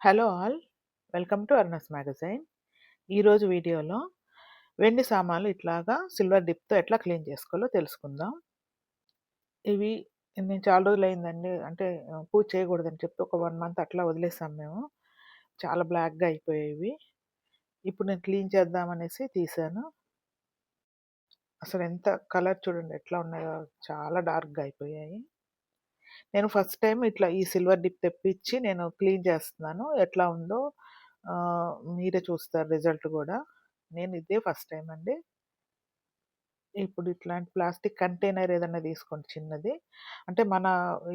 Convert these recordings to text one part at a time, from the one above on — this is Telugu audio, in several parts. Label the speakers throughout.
Speaker 1: హలో ఆల్ వెల్కమ్ టు అర్నస్ మ్యాగజైన్. ఈరోజు వీడియోలో వెండి సామాన్లు ఇట్లాగా సిల్వర్ డిప్తో ఎట్లా క్లీన్ చేసుకోవాలో తెలుసుకుందాం. ఇవి నేను చాలా రోజులు అయిందండి అంటే పూజ చేయకూడదని చెప్పి ఒక వన్ మంత్ అట్లా వదిలేసాం మేము. చాలా బ్లాక్గా అయిపోయేవి. ఇప్పుడు నేను క్లీన్ చేద్దామనేసి తీసాను. అసలు ఎంత కలర్ చూడండి ఎట్లా ఉన్నాయో చాలా డార్క్గా అయిపోయాయి. నేను ఫస్ట్ టైం ఇట్లా ఈ సిల్వర్ డిప్ తెప్పించి నేను క్లీన్ చేస్తున్నాను. ఎట్లా ఉందో మీరే చూస్తారు రిజల్ట్ కూడా. నేను ఇదే ఫస్ట్ టైం అండి. ఇప్పుడు ఇట్లాంటి ప్లాస్టిక్ కంటైనర్ ఏదైనా తీసుకోండి చిన్నది. అంటే మన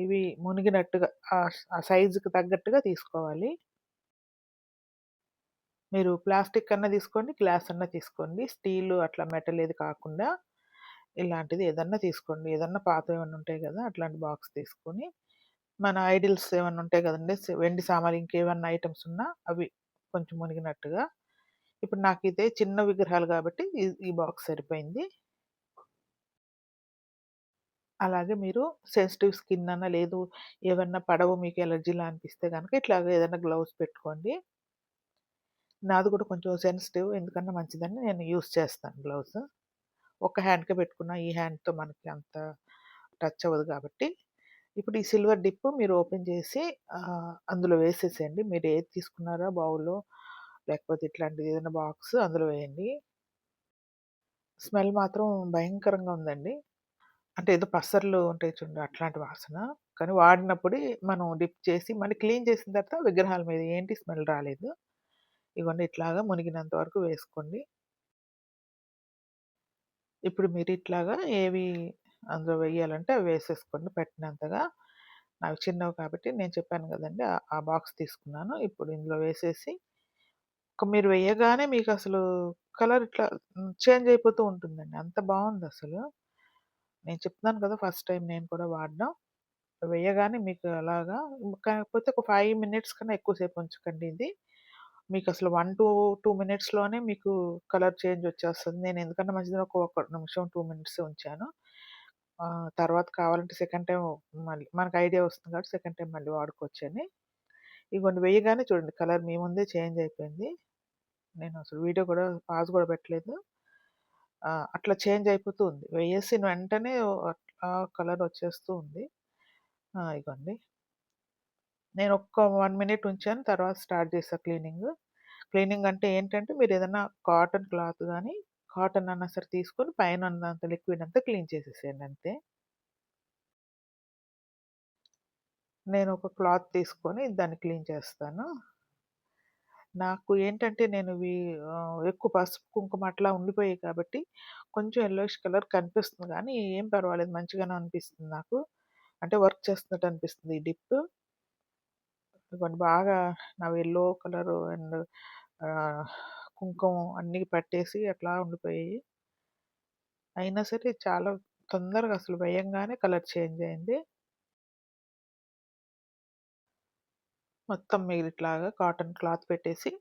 Speaker 1: ఇవి మునిగినట్టుగా ఆ సైజుకి తగ్గట్టుగా తీసుకోవాలి. మీరు ప్లాస్టిక్ అన్న తీసుకోండి గ్లాస్ అన్న తీసుకోండి. స్టీల్ అట్లా మెటల్ ఏది కాకుండా ఇలాంటిది ఏదన్నా తీసుకోండి. ఏదన్నా పాత ఏమైనా ఉంటాయి కదా! అట్లాంటి బాక్స్ తీసుకొని మన ఐడిల్స్ ఏమైనా ఉంటాయి కదండి! వెండి సామాన్లు ఇంకేమన్నా ఐటమ్స్ ఉన్నా అవి కొంచెం మునిగినట్టుగా. ఇప్పుడు నాకు ఇదే చిన్న విగ్రహాలు కాబట్టి ఈ బాక్స్ సరిపోయింది. అలాగే మీరు సెన్సిటివ్ స్కిన్ అన్న లేదు ఏమన్నా పడవ మీకు ఎలర్జీలా అనిపిస్తే కనుక ఇట్లాగ ఏదైనా గ్లౌస్ పెట్టుకోండి. నాది కూడా కొంచెం సెన్సిటివ్ ఎందుకన్నా మంచిదని నేను యూస్ చేస్తాను గ్లౌస్ ఒక హ్యాండ్కే పెట్టుకున్న ఈ హ్యాండ్తో మనకి అంత టచ్ అవ్వదు కాబట్టి. ఇప్పుడు ఈ సిల్వర్ డిప్ మీరు ఓపెన్ చేసి అందులో వేసేసేయండి. మీరు ఏది తీసుకున్నారా బౌల్లో లేకపోతే ఇట్లాంటిది ఏదైనా బాక్స్ అందులో వేయండి. స్మెల్ మాత్రం భయంకరంగా ఉందండి. అంటే ఏదో పసర్లు ఉంటాయి చూడండి అట్లాంటి వాసన. కానీ వాడినప్పుడు మనం డిప్ చేసి మళ్ళీ క్లీన్ చేసిన తర్వాత విగ్రహాల మీద ఏంటి స్మెల్ రాలేదు. ఇవన్నీ ఇట్లాగా మునిగినంత వరకు వేసుకోండి. ఇప్పుడు మీరు ఇట్లాగా ఏవి అందులో వేయాలంటే అవి వేసేసుకోండి. పెట్టినంతగా నాకు చిన్నవి కాబట్టి నేను చెప్పాను కదండి ఆ బాక్స్ తీసుకున్నాను. ఇప్పుడు ఇందులో వేసేసి మీరు వేయగానే మీకు అసలు కలర్ ఇట్లా చేంజ్ అయిపోతూ ఉంటుందండి. అంత బాగుంది అసలు. నేను చెప్తున్నాను కదా ఫస్ట్ టైం నేను కూడా వాడడం. వేయగానే మీకు అలాగా కాకపోతే ఒక ఫైవ్ మినిట్స్ కన్నా ఎక్కువసేపు ఉంచకండి ఇది. మీకు అసలు వన్ టూ టూ మినిట్స్లోనే మీకు కలర్ చేంజ్ వచ్చేస్తుంది. నేను ఎందుకంటే మంచిది ఒక ఒక నిమిషం టూ మినిట్స్ ఉంచాను. తర్వాత కావాలంటే సెకండ్ టైం మళ్ళీ మనకు ఐడియా వస్తుంది కాబట్టి సెకండ్ టైం మళ్ళీ వాడుకోవచ్చని ఇవన్నీ వేయగానే చూడండి కలర్ మీ ముందే చేంజ్ అయిపోయింది. నేను అసలు వీడియో కూడా పాజ్ కూడా పెట్టలేదు. అట్లా చేంజ్ అయిపోతూ ఉంది. వేసేసిన వెంటనే కలర్ వచ్చేస్తూ ఉంది. ఇవ్వండి నేను ఒక్క వన్ మినిట్ ఉంచాను తర్వాత స్టార్ట్ చేశాను క్లీనింగ్. క్లీనింగ్ అంటే ఏంటంటే మీరు ఏదైనా కాటన్ క్లాత్ కానీ కాటన్ అన్నా సరే తీసుకొని పైన ఉన్నంత లిక్విడ్ అంతా క్లీన్ చేసేసేయండి అంతే. నేను ఒక క్లాత్ తీసుకొని దాన్ని క్లీన్ చేస్తాను. నాకు ఏంటంటే నేను ఇవి ఎక్కువ పసుపు కుంకుమ అట్లా ఉండిపోయాయి కాబట్టి కొంచెం ఎల్లోష్ కలర్ కనిపిస్తుంది కానీ ఏం పర్వాలేదు మంచిగానే అనిపిస్తుంది నాకు. అంటే వర్క్ చేస్తున్నట్టు అనిపిస్తుంది ఈ డిప్. ఇదిగోండి బాగా నవి ఎల్లో కలరు అండ్ కుంకుమ అన్నీ పట్టేసి అట్లా ఉండిపోయాయి. అయినా సరే చాలా తొందరగా అసలు వేయంగానే కలర్ చేంజ్ అయింది. మొత్తం మీరు ఇట్లాగా కాటన్ క్లాత్ పెట్టేసి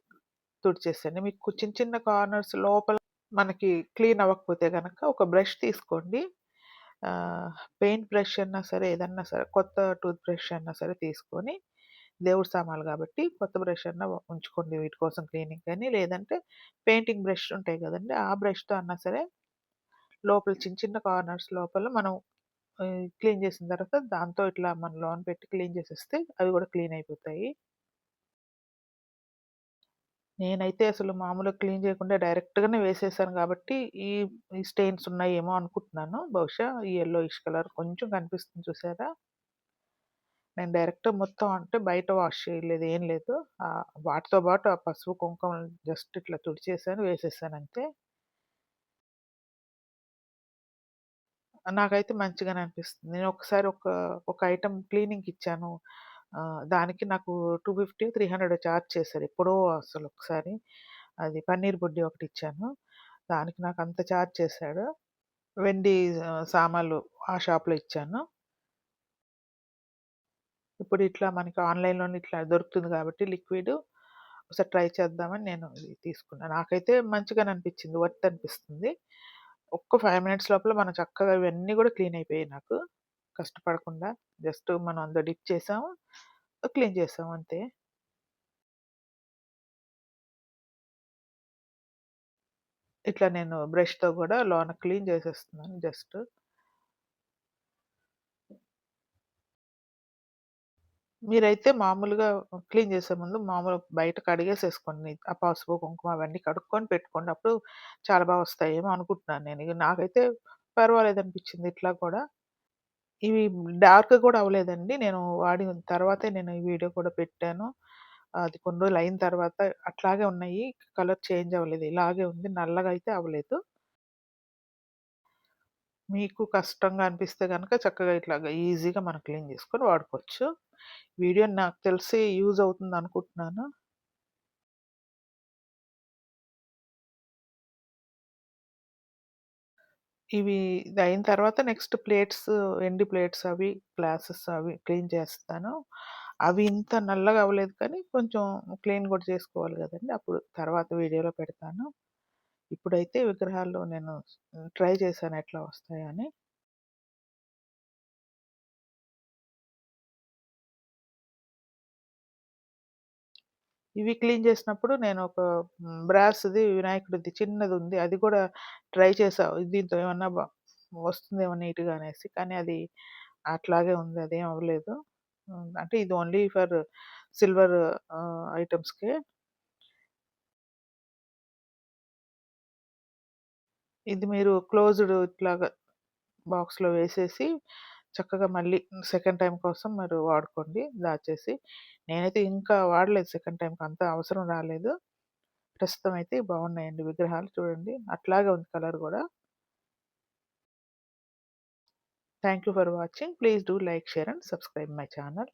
Speaker 1: తుడిచేసండి మీకు చిన్న చిన్న కార్నర్స్ లోపల మనకి క్లీన్ అవ్వకపోతే కనుక ఒక బ్రష్ తీసుకోండి. పెయింట్ బ్రష్ అన్నా సరే ఏదన్నా సరే కొత్త టూత్ బ్రష్ అన్నా సరే తీసుకొని దేవుడు సామాన్లు కాబట్టి కొత్త బ్రష్ అన్న ఉంచుకోండి వీటి కోసం క్లీనింగ్ కానీ లేదంటే పెయింటింగ్ బ్రష్ ఉంటాయి కదండి ఆ బ్రష్తో అన్నా సరే లోపల చిన్న చిన్న కార్నర్స్ లోపల మనం క్లీన్ చేసిన తర్వాత దాంతో ఇట్లా మన లోన్ పెట్టి క్లీన్ చేసేస్తే అవి కూడా క్లీన్ అయిపోతాయి. నేనైతే అసలు మామూలుగా క్లీన్ చేయకుండా డైరెక్ట్గానే వేసేసాను కాబట్టి ఈ ఈ స్టెయిన్స్ ఉన్నాయేమో అనుకుంటున్నాను. బహుశా ఈ ఎల్లో ఇష్ కలర్ కొంచెం కనిపిస్తుంది చూసారా? నేను డైరెక్ట్ మొత్తం అంటే బయట వాష్ చేయలేదు ఏం లేదు. వాటితో పాటు ఆ పసుపు కుంకుమ జస్ట్ ఇట్లా తుడిచేసాను వేసేసాను అంతే. నాకైతే మంచిగానే అనిపిస్తుంది. నేను ఒకసారి ఒక ఒక ఐటెం క్లీనింగ్ ఇచ్చాను. దానికి నాకు two fifty three hundred charge చేశారు ఎప్పుడో అసలు ఒకసారి. అది పన్నీర్ బుడ్డి ఒకటి ఇచ్చాను. దానికి నాకు అంత చార్జ్ చేశాడు. వెండి సామాన్లు ఆ షాప్లో ఇచ్చాను. ఇప్పుడు ఇట్లా మనకి ఆన్లైన్లోనే ఇట్లా దొరుకుతుంది కాబట్టి లిక్విడ్ ఒకసారి ట్రై చేద్దామని నేను ఇది తీసుకున్నాను నాకైతే మంచిగా అనిపించింది వర్త్ అనిపిస్తుంది. ఒక్క ఫైవ్ మినిట్స్ లోపల మనం చక్కగా ఇవన్నీ కూడా క్లీన్ అయిపోయాయి నాకు. కష్టపడకుండా జస్ట్ మనం అందులో డిప్ చేసాము క్లీన్ చేసాము అంతే. ఇట్లా నేను బ్రష్తో కూడా లోన క్లీన్ చేసేస్తున్నాను జస్ట్. మీరైతే మామూలుగా క్లీన్ చేసే ముందు మామూలు బయట కడిగేసేసుకోండి. ఆ పసుపు, కుంకుమ అవన్నీ కడుక్కొని పెట్టుకోండి. అప్పుడు చాలా బా వస్తాయేమో అనుకుంటున్నాను నేను. ఇగ నాకైతే పర్వాలేదనిపించింది ఇట్లా కూడా. ఇవి డార్క్ కూడా అవ్వలేదండి. నేను వాడిన తర్వాతే నేను ఈ వీడియో కూడా పెట్టాను. అది కొన్ని రోజులు అయిన తర్వాత అట్లాగే ఉన్నాయి. కలర్ చేంజ్ అవ్వలేదు. ఇలాగే ఉంది. నల్లగా అయితే అవ్వలేదు. మీకు కష్టంగా అనిపిస్తే కనుక చక్కగా ఇట్లాగా ఈజీగా మనం క్లీన్ చేసుకొని వాడుకోవచ్చు. వీడియో నాకు తెలిసి యూజ్ అవుతుంది అనుకుంటున్నాను. ఇవి అయిన తర్వాత నెక్స్ట్ ప్లేట్స్, ఎండి ప్లేట్స్ అవి, గ్లాసెస్ అవి క్లీన్ చేస్తాను. అవి ఇంత నల్లగా అవ్వలేదు కానీ కొంచెం క్లీన్ కూడా చేసుకోవాలి కదండి అప్పుడు తర్వాత వీడియోలో పెడతాను. ఇప్పుడైతే విగ్రహాలు నేను ట్రై చేశాను ఎట్లా వస్తాయని. ఇవి క్లీన్ చేసినప్పుడు నేను ఒక బ్రాస్‌ది వినాయకుడిది చిన్నదుంది. అది కూడా ట్రై చేశా. దీంతో ఏమన్నా వస్తుందేమో నీట్‌గా అనేసి. కానీ అది అట్లాగే ఉంది. అదేం అవ్వలేదు. అంటే ఇది ఓన్లీ ఫర్ సిల్వర్ ఐటమ్స్కే ఇది మీరు క్లోజ్డ్ ఇట్లాగా బాక్స్‌లో వేసేసి చక్కగా మళ్ళీ సెకండ్ టైం కోసం మీరు వాడుకోండి దాచేసి. నేనైతే ఇంకా వాడలేదు సెకండ్ టైంకి అంత అవసరం రాలేదు. ప్రస్తుతం అయితే బాగున్నాయండి విగ్రహాలు చూడండి. అట్లాగే ఉంది కలర్ కూడా thank you for watching. Please do like, share and subscribe my channel.